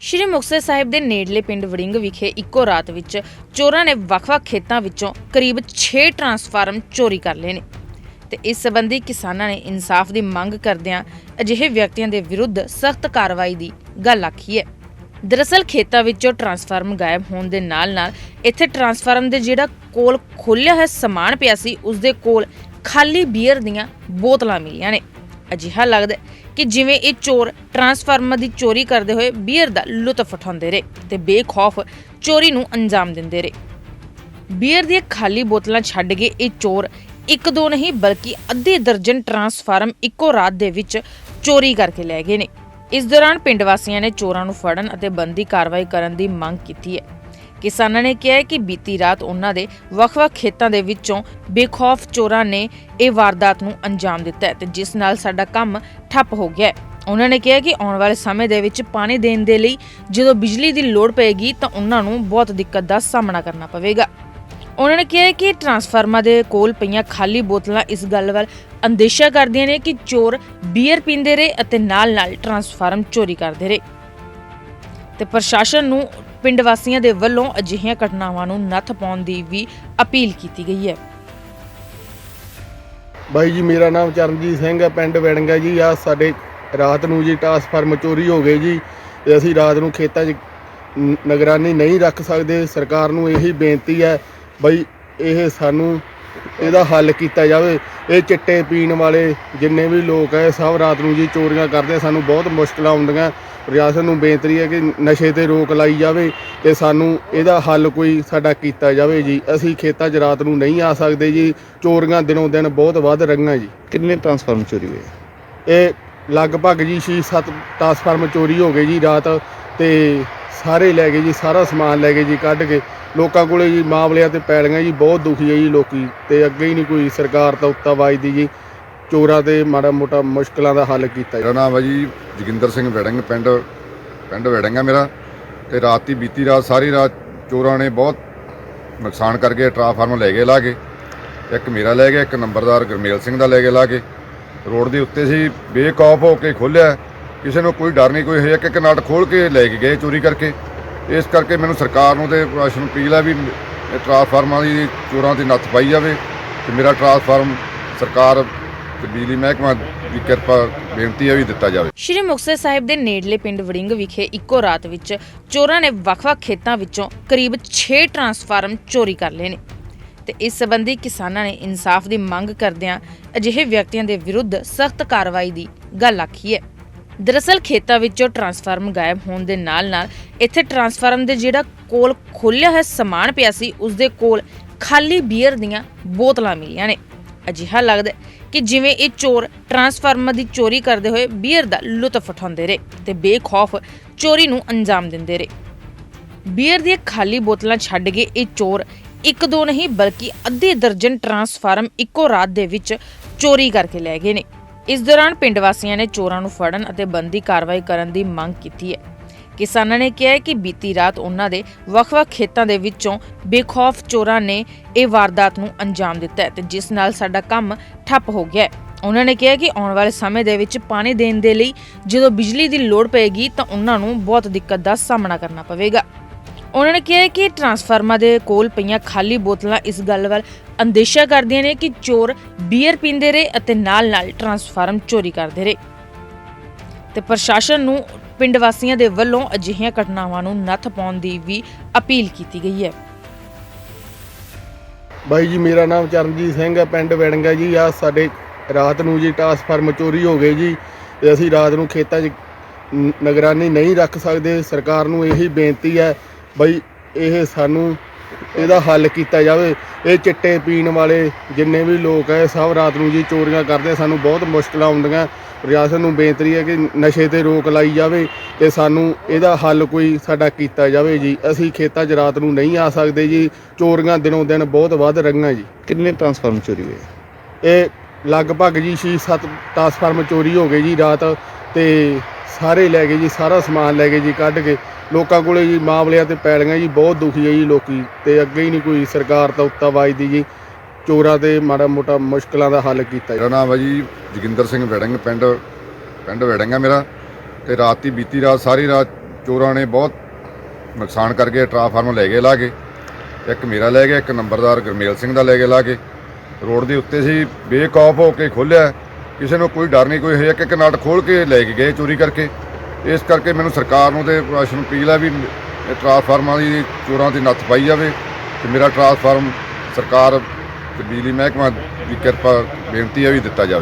ਸ਼੍ਰੀ ਮੁਕਤਸਰ ਸਾਹਿਬ ਦੇ ਨੇੜਲੇ ਪਿੰਡ ਵੜਿੰਗ ਵਿਖੇ ਇੱਕੋ ਰਾਤ ਵਿੱਚ ਚੋਰਾਂ ਨੇ ਵੱਖ-ਵੱਖ ਖੇਤਾਂ ਵਿੱਚੋਂ ਕਰੀਬ 6 ਟਰਾਂਸਫਾਰਮ ਚੋਰੀ ਕਰ ਲਏ ਨੇ। ਤੇ ਇਸ ਸੰਬੰਧੀ ਕਿਸਾਨਾਂ ਨੇ ਇਨਸਾਫ ਦੀ ਮੰਗ ਕਰਦਿਆਂ ਅਜਿਹੇ ਵਿਅਕਤੀਆਂ ਦੇ ਵਿਰੁੱਧ ਸਖਤ ਕਾਰਵਾਈ ਦੀ ਗੱਲ ਆਖੀ ਹੈ। ਦਰਅਸਲ ਖੇਤਾਂ ਵਿੱਚੋਂ ਟਰਾਂਸਫਾਰਮ ਗਾਇਬ ਹੋਣ ਦੇ ਨਾਲ-ਨਾਲ ਇੱਥੇ ਟਰਾਂਸਫਾਰਮ ਦੇ ਜਿਹੜਾ ਕੋਲ ਖੋਲਿਆ ਹੋਇਆ ਸਮਾਨ ਪਿਆ ਸੀ ਉਸ ਦੇ ਕੋਲ ਖਾਲੀ ਬੀਅਰ ਦੀਆਂ ਬੋਤਲਾਂ ਮਿਲੀਆਂ ਨੇ। ਅਜਿਹਾ ਲੱਗਦਾ ਹੈ ਕਿ ਜਿਵੇਂ ਇਹ ਚੋਰ ਟਰਾਂਸਫਾਰਮਰ ਦੀ ਚੋਰੀ ਕਰਦੇ ਹੋਏ ਬੀਅਰ ਦਾ ਲੁਤਫ ਉਠਾਉਂਦੇ ਰਹੇ ਤੇ ਬੇਖੌਫ ਚੋਰੀ ਨੂੰ ਅੰਜਾਮ ਦਿੰਦੇ ਰਹੇ। ਬੀਅਰ ਦੀਆਂ ਖਾਲੀ ਬੋਤਲਾਂ ਛੱਡ ਕੇ ਇਹ ਚੋਰ ਇੱਕ ਦੋ ਨਹੀਂ ਬਲਕਿ ਅੱਧੇ ਦਰਜਨ ਟਰਾਂਸਫਾਰਮ ਇੱਕੋ ਰਾਤ ਦੇ ਵਿੱਚ ਚੋਰੀ ਕਰਕੇ ਲੈ ਗਏ ਨੇ। ਇਸ ਦੌਰਾਨ ਪਿੰਡ ਵਾਸੀਆਂ ਨੇ ਚੋਰਾਂ ਨੂੰ ਫੜਨ ਅਤੇ ਬੰਦੀ ਕਾਰਵਾਈ ਕਰਨ ਦੀ ਮੰਗ ਕੀਤੀ ਹੈ। ਕਿਸਾਨਾਂ ਨੇ ਕਿਹਾ ਕਿ ਬੀਤੀ ਰਾਤ ਉਹਨਾਂ ਦੇ ਵੱਖ-ਵੱਖ ਖੇਤਾਂ ਦੇ ਵਿੱਚੋਂ ਬੇਖੌਫ ਚੋਰਾਂ ਨੇ ਇਹ ਵਾਰਦਾਤ ਨੂੰ ਅੰਜਾਮ ਦਿੱਤਾ ਹੈ ਤੇ ਜਿਸ ਨਾਲ ਸਾਡਾ ਕੰਮ ਠੱਪ ਹੋ ਗਿਆ ਹੈ। ਉਹਨਾਂ ਨੇ ਕਿਹਾ ਕਿ ਆਉਣ ਵਾਲੇ ਸਮੇਂ ਦੇ ਵਿੱਚ ਪਾਣੀ ਦੇਣ ਦੇ ਲਈ ਜਦੋਂ ਬਿਜਲੀ ਦੀ ਲੋੜ ਪਏਗੀ ਤਾਂ ਉਹਨਾਂ ਨੂੰ ਬਹੁਤ ਦਿੱਕਤ ਦਾ ਸਾਹਮਣਾ ਕਰਨਾ ਪਵੇਗਾ। ਉਹਨਾਂ ਨੇ ਕਿਹਾ ਕਿ ਟਰਾਂਸਫਾਰਮਰ ਦੇ ਕੋਲ ਪਈਆਂ ਖਾਲੀ ਬੋਤਲਾਂ ਇਸ ਗੱਲ ਵੱਲ ਅੰਦੇਸ਼ਾ ਕਰਦੀਆਂ ਨੇ ਕਿ ਚੋਰ ਬੀਅਰ ਪੀਂਦੇ ਰਹੇ ਅਤੇ ਨਾਲ-ਨਾਲ ਟਰਾਂਸਫਾਰਮ ਚੋਰੀ ਕਰਦੇ ਰਹੇ। ਤੇ ਪ੍ਰਸ਼ਾਸਨ ਨੂੰ ਪਿੰਡ ਵਾਸੀਆਂ ਦੇ ਵੱਲੋਂ ਅਜਿਹੀਆਂ ਘਟਨਾਵਾਂ ਨੂੰ ਨੱਥ ਪਾਉਣ ਦੀ ਵੀ ਅਪੀਲ ਕੀਤੀ ਗਈ ਹੈ। ਬਾਈ ਜੀ, ਮੇਰਾ ਨਾਮ ਚਰਨਜੀਤ ਸਿੰਘ ਹੈ, ਪਿੰਡ ਵੜਿੰਗਾ ਜੀ। ਆ ਸਾਡੇ ਰਾਤ ਨੂੰ ਜੀ ਟਰਾਂਸਫਾਰਮ ਚੋਰੀ ਹੋ ਗਏ ਜੀ ਤੇ ਅਸੀਂ ਰਾਤ ਨੂੰ ਖੇਤਾਂ 'ਚ ਨ- ਨਿਗਰਾਨੀ ਨਹੀਂ ਰੱਖ ਸਕਦੇ। ਸਰਕਾਰ ਨੂੰ ਇਹੀ ਬੇਨਤੀ ਹੈ, ਬਈ, ਇਹ ਸਾਨੂੰ ਇਹਦਾ ਹੱਲ ਕੀਤਾ ਜਾਵੇ। ਇਹ ਚਿੱਟੇ ਪੀਣ ਵਾਲੇ ਜਿੰਨੇ ਵੀ ਲੋਕ ਹੈ ਸਭ ਰਾਤ ਨੂੰ ਜੀ ਚੋਰੀਆਂ ਕਰਦੇ ਸਾਨੂੰ ਬਹੁਤ ਮੁਸ਼ਕਲਾਂ ਆਉਂਦੀਆਂ। ਪ੍ਰਸ਼ਾਸਨ ਨੂੰ ਬੇਨਤੀ ਹੈ ਕਿ ਨਸ਼ੇ ਤੇ ਰੋਕ ਲਾਈ ਜਾਵੇ ਤੇ ਸਾਨੂੰ ਇਹਦਾ ਹੱਲ ਕੋਈ ਸਾਡਾ ਕੀਤਾ ਜਾਵੇ ਜੀ। ਅਸੀਂ ਖੇਤਾਂ 'ਚ ਰਾਤ ਨੂੰ ਨਹੀਂ ਆ ਸਕਦੇ ਜੀ। ਚੋਰੀਆਂ ਦਿਨੋਂ ਦਿਨ ਬਹੁਤ ਵੱਧ ਰਹੀਆਂ ਜੀ। ਕਿੰਨੇ ਟਰਾਂਸਫਾਰਮ ਚੋਰੀ ਹੋਏ? ਇਹ ਲਗਭਗ ਜੀ 6-7 ਟਰਾਂਸਫਾਰਮ ਚੋਰੀ ਹੋ ਗਏ ਜੀ ਰਾਤ ਤੇ ਸਾਰੇ ਲੈ ਗਏ ਜੀ, ਸਾਰਾ ਸਮਾਨ ਲੈ ਗਏ ਜੀ, ਕੱਢ ਕੇ। ਲੋਕਾਂ ਕੋਲੇ ਜੀ ਮਾਮਲਿਆਂ ਤੇ ਪੈਲੀਆਂ ਜੀ, ਬਹੁਤ ਦੁਖੀ ਹੈ ਜੀ ਲੋਕੀ। ਤੇ ਅੱਗੇ ਹੀ ਨਹੀਂ ਕੋਈ ਸਰਕਾਰ ਤਾਂ ਉੱਤਾ ਵਾਜਦੀ ਜੀ। ਚੋਰਾਂ ਤੇ ਮਾੜਾ ਮੋਟਾ ਮੁਸ਼ਕਲਾਂ ਦਾ ਹੱਲ ਕੀਤਾ ਮੇਰਾ ਨਾਮ ਹੈ ਜੀ ਜੋਗਿੰਦਰ ਸਿੰਘ ਵੜਿੰਗ, ਪਿੰਡ ਪਿੰਡ ਵੜਿੰਗਾ ਮੇਰਾ। ਤੇ ਰਾਤੀ ਬੀਤੀ ਰਾਤ ਸਾਰੀ ਰਾਤ ਚੋਰਾਂ ਨੇ ਬਹੁਤ ਨੁਕਸਾਨ ਕਰਕੇ ਟਰਾਂਸਫਾਰਮਰ ਲੈ ਗਏ ਲਾ ਕੇ। ਇੱਕ ਮੇਰਾ ਲੈ ਗਿਆ, ਇੱਕ ਨੰਬਰਦਾਰ ਗੁਰਮੇਲ ਸਿੰਘ ਦਾ ਲੈ ਕੇ ਲਾ ਕੇ। ਰੋਡ ਦੇ ਉੱਤੇ ਸੀ ਬੇਕੌਫ ਹੋ ਕੇ ਖੋਲਿਆ ਕਿਸੇ ਨੂੰ ਕੋਈ ਡਰ ਨਹੀਂ, ਕੋਈ ਹੈ ਇੱਕ ਇੱਕ ਖੋਲ ਕੇ ਲੈ ਕੇ ਗਏ ਚੋਰੀ ਕਰਕੇ। ਇਸ ਕਰਕੇ ਮੈਨੂੰ ਸਰਕਾਰ ਨੂੰ ਤੇ ਪ੍ਰਸ਼ਾਸਨ ਨੂੰ ਅਪੀਲ ਹੈ ਵੀ ਟਰਾਂਸਫਾਰਮਰਾਂ ਦੀ ਚੋਰਾਂ ਦੀ ਨੱਥ ਪਾਈ ਜਾਵੇ ਤੇ ਮੇਰਾ ਟਰਾਂਸਫਾਰਮ ਸਰਕਾਰ ਤੇ ਬਿਜਲੀ ਮਹਿਕਮਾ ਦੀ ਕਿਰਪਾ, ਬੇਨਤੀ ਹੈ ਵੀ ਦਿੱਤਾ ਜਾਵੇ। ਸ਼੍ਰੀ ਮੁਕਤਸਰ ਸਾਹਿਬ ਦੇ ਨੇੜਲੇ ਪਿੰਡ ਵੜਿੰਗ ਵਿਖੇ ਇੱਕੋ ਰਾਤ ਵਿੱਚ ਚੋਰਾਂ ਨੇ ਵੱਖ-ਵੱਖ ਖੇਤਾਂ ਵਿੱਚੋਂ ਕਰੀਬ 6 ਟਰਾਂਸਫਾਰਮ ਚੋਰੀ ਕਰ ਲਏ ਨੇ। ਤੇ ਇਸ ਸੰਬੰਧੀ ਕਿਸਾਨਾਂ ਨੇ ਇਨਸਾਫ ਦੀ ਮੰਗ ਕਰਦਿਆਂ ਅਜਿਹੇ ਵਿਅਕਤੀਆਂ ਦੇ ਵਿਰੁੱਧ ਸਖਤ ਕਾਰਵਾਈ ਦੀ ਗੱਲ ਆਖੀ ਹੈ। ਦਰਅਸਲ ਖੇਤਾਂ ਵਿੱਚੋਂ ਟਰਾਂਸਫਾਰਮ ਗਾਇਬ ਹੋਣ ਦੇ ਨਾਲ-ਨਾਲ ਇੱਥੇ ਟਰਾਂਸਫਾਰਮ ਦੇ ਜਿਹੜਾ ਕੋਲ ਖੋਲਿਆ ਹੋਇਆ ਸਮਾਨ ਪਿਆ ਸੀ ਉਸ ਦੇ ਕੋਲ ਖਾਲੀ ਬੀਅਰ ਦੀਆਂ ਬੋਤਲਾਂ ਮਿਲੀਆਂ ਨੇ। ਅਜਿਹਾ ਲੱਗਦਾ ਕਿ ਜਿਵੇਂ ਇਹ ਚੋਰ ਟਰਾਂਸਫਾਰਮਰ ਦੀ ਚੋਰੀ ਕਰਦੇ ਹੋਏ ਬੀਅਰ ਦਾ ਲੁਤਫ ਉਠਾਉਂਦੇ ਰਹੇ ਤੇ ਬੇਖੌਫ ਚੋਰੀ ਨੂੰ ਅੰਜਾਮ ਦਿੰਦੇ ਰਹੇ। ਬੀਅਰ ਦੀਆਂ ਖਾਲੀ ਬੋਤਲਾਂ ਛੱਡ ਕੇ ਇਹ ਚੋਰ ਇੱਕ ਦੋ ਨਹੀਂ, ਬਲਕਿ ਅੱਧੇ ਦਰਜਨ ਟਰਾਂਸਫਾਰਮ ਇੱਕੋ ਰਾਤ ਦੇ ਵਿੱਚ ਚੋਰੀ ਕਰਕੇ ਲੈ ਗਏ ਨੇ। ਇਸ ਦੌਰਾਨ ਪਿੰਡ ਵਾਸੀਆਂ ਨੇ ਚੋਰਾਂ ਨੂੰ ਫੜਨ ਅਤੇ ਬੰਦੀ ਕਾਰਵਾਈ ਕਰਨ ਦੀ ਮੰਗ ਕੀਤੀ ਹੈ। ਕਿਸਾਨਾਂ ਨੇ ਕਿਹਾ ਹੈ ਕਿ ਬੀਤੀ ਰਾਤ ਉਹਨਾਂ ਦੇ ਵੱਖ-ਵੱਖ ਖੇਤਾਂ ਦੇ ਵਿੱਚੋਂ ਬੇਖੌਫ ਚੋਰਾਂ ਨੇ ਇਹ ਵਾਰਦਾਤ ਨੂੰ ਅੰਜਾਮ ਦਿੱਤਾ ਹੈ ਤੇ ਜਿਸ ਨਾਲ ਸਾਡਾ ਕੰਮ ਠੱਪ ਹੋ ਗਿਆ ਹੈ। ਉਹਨਾਂ ਨੇ ਕਿਹਾ ਕਿ ਆਉਣ ਵਾਲੇ ਸਮੇਂ ਦੇ ਵਿੱਚ ਪਾਣੀ ਦੇਣ ਦੇ ਲਈ ਜਦੋਂ ਬਿਜਲੀ ਦੀ ਲੋੜ ਪਏਗੀ ਤਾਂ ਉਹਨਾਂ ਨੂੰ ਬਹੁਤ ਦਿੱਕਤ ਦਾ ਸਾਹਮਣਾ ਕਰਨਾ ਪਵੇਗਾ। ਉਹਨਾਂ ਨੇ ਕਿਹਾ ਕਿ ਟਰਾਂਸਫਾਰਮਰ ਦੇ ਕੋਲ ਪਈਆਂ ਖਾਲੀ ਬੋਤਲਾਂ ਇਸ ਗੱਲ ਵੱਲ ਅੰਦੇਸ਼ਾ ਕਰਦੀਆਂ ਨੇ ਕਿ ਚੋਰ ਬੀਅਰ ਪੀਂਦੇ ਰਹੇ ਅਤੇ ਨਾਲ-ਨਾਲ ਟਰਾਂਸਫਾਰਮ ਚੋਰੀ ਕਰਦੇ ਰਹੇ। ਤੇ ਪ੍ਰਸ਼ਾਸਨ ਨੂੰ ਪਿੰਡ ਵਾਸੀਆਂ ਦੇ ਵੱਲੋਂ ਅਜਿਹੀਆਂ ਘਟਨਾਵਾਂ ਨੂੰ ਨੱਥ ਪਾਉਣ ਦੀ ਵੀ ਅਪੀਲ ਕੀਤੀ ਗਈ ਹੈ। ਬਾਈ ਜੀ, ਮੇਰਾ ਨਾਮ ਚਰਨਜੀਤ ਸਿੰਘ ਹੈ, ਪਿੰਡ ਵੜਿੰਗਾ ਜੀ। ਆ ਸਾਡੇ ਰਾਤ ਨੂੰ ਜੀ ਟਰਾਂਸਫਾਰਮ ਚੋਰੀ ਹੋ ਗਏ ਜੀ ਤੇ ਅਸੀਂ ਰਾਤ ਨੂੰ ਖੇਤਾਂ 'ਚ ਨਿਗਰਾਨੀ ਨਹੀਂ ਰੱਖ ਸਕਦੇ। ਸਰਕਾਰ ਨੂੰ ਇਹੀ ਬੇਨਤੀ ਹੈ, ਬਈ, ਇਹ ਸਾਨੂੰ ਇਹਦਾ ਹੱਲ ਕੀਤਾ ਜਾਵੇ। ਇਹ ਚਿੱਟੇ ਪੀਣ ਵਾਲੇ ਜਿੰਨੇ ਵੀ ਲੋਕ ਹੈ ਸਭ ਰਾਤ ਨੂੰ ਜੀ ਚੋਰੀਆਂ ਕਰਦੇ ਸਾਨੂੰ ਬਹੁਤ ਮੁਸ਼ਕਲਾਂ ਆਉਂਦੀਆਂ। ਪ੍ਰਸ਼ਾਸਨ ਨੂੰ ਬੇਨਤੀ ਹੈ ਕਿ ਨਸ਼ੇ ਤੇ ਰੋਕ ਲਾਈ ਜਾਵੇ ਤੇ ਸਾਨੂੰ ਇਹਦਾ ਹੱਲ ਕੋਈ ਸਾਡਾ ਕੀਤਾ ਜਾਵੇ ਜੀ। ਅਸੀਂ ਖੇਤਾਂ 'ਚ ਰਾਤ ਨੂੰ ਨਹੀਂ ਆ ਸਕਦੇ ਜੀ। ਚੋਰੀਆਂ ਦਿਨੋਂ ਦਿਨ ਬਹੁਤ ਵੱਧ ਰਹੀਆਂ ਜੀ। ਕਿੰਨੇ ਟਰਾਂਸਫਾਰਮ ਚੋਰੀ ਹੋਏ? ਇਹ ਲਗਭਗ ਜੀ 6-7 ਟਰਾਂਸਫਾਰਮ ਚੋਰੀ ਹੋ ਗਏ ਜੀ ਰਾਤ ਤੇ ਸਾਰੇ ਲੈ ਗਏ ਜੀ, ਸਾਰਾ ਸਮਾਨ ਲੈ ਗਏ ਜੀ, ਕੱਢ ਕੇ। ਲੋਕਾਂ ਕੋਲੇ ਜੀ ਮਾਮਲਿਆਂ ਤੇ ਪੈਲੀਆਂ ਜੀ, ਬਹੁਤ ਦੁਖੀ ਹੈ ਜੀ ਲੋਕੀ। ਤੇ ਅੱਗੇ ਹੀ ਨਹੀਂ ਕੋਈ ਸਰਕਾਰ ਤਾਂ ਉੱਤਾ ਵਾਜਦੀ ਜੀ। ਚੋਰਾਂ ਤੇ ਮਾੜਾ ਮੋਟਾ ਮੁਸ਼ਕਲਾਂ ਦਾ ਹੱਲ ਕੀਤਾ ਮੇਰਾ ਨਾਮ ਹੈ ਜੀ ਜੋਗਿੰਦਰ ਸਿੰਘ ਵੜਿੰਗ, ਪਿੰਡ ਪਿੰਡ ਵੜਿੰਗਾ ਮੇਰਾ। ਤੇ ਰਾਤੀ ਬੀਤੀ ਰਾਤ ਸਾਰੀ ਰਾਤ ਚੋਰਾਂ ਨੇ ਬਹੁਤ ਨੁਕਸਾਨ ਕਰਕੇ ਟਰਾਂਸਫਾਰਮਰ ਲੈ ਗਏ ਲਾ ਕੇ। ਇੱਕ ਮੇਰਾ ਲੈ ਗਿਆ, ਇੱਕ ਨੰਬਰਦਾਰ ਗੁਰਮੇਲ ਸਿੰਘ ਦਾ ਲੈ ਕੇ ਲਾ ਕੇ। ਰੋਡ ਦੇ ਉੱਤੇ ਸੀ ਬੇਕੌਫ ਹੋ ਕੇ ਖੋਲਿਆ ਕਿਸੇ ਨੂੰ ਕੋਈ ਡਰ ਨਹੀਂ, ਕੋਈ ਹੈ ਇੱਕ ਇੱਕ ਨਟ ਖੋਲ ਕੇ ਲੈ ਕੇ ਗਏ ਚੋਰੀ ਕਰਕੇ। ਇਸ ਕਰਕੇ ਮੈਨੂੰ ਸਰਕਾਰ ਨੂੰ ਤੇ ਪ੍ਰਸ਼ਾਸਨ ਅਪੀਲ ਹੈ ਵੀ ਇਹ ਟਰਾਂਸਫਾਰਮਰਾਂ ਦੀ ਚੋਰਾਂ 'ਤੇ ਨੱਥ ਪਾਈ ਜਾਵੇ ਤੇ ਮੇਰਾ ਟਰਾਂਸਫਾਰਮ ਸਰਕਾਰ ਤੇ ਬਿਜਲੀ ਮਹਿਕਮਾ ਦੀ ਕਿਰਪਾ, ਬੇਨਤੀ ਹੈ ਵੀ ਦਿੱਤਾ ਜਾਵੇ।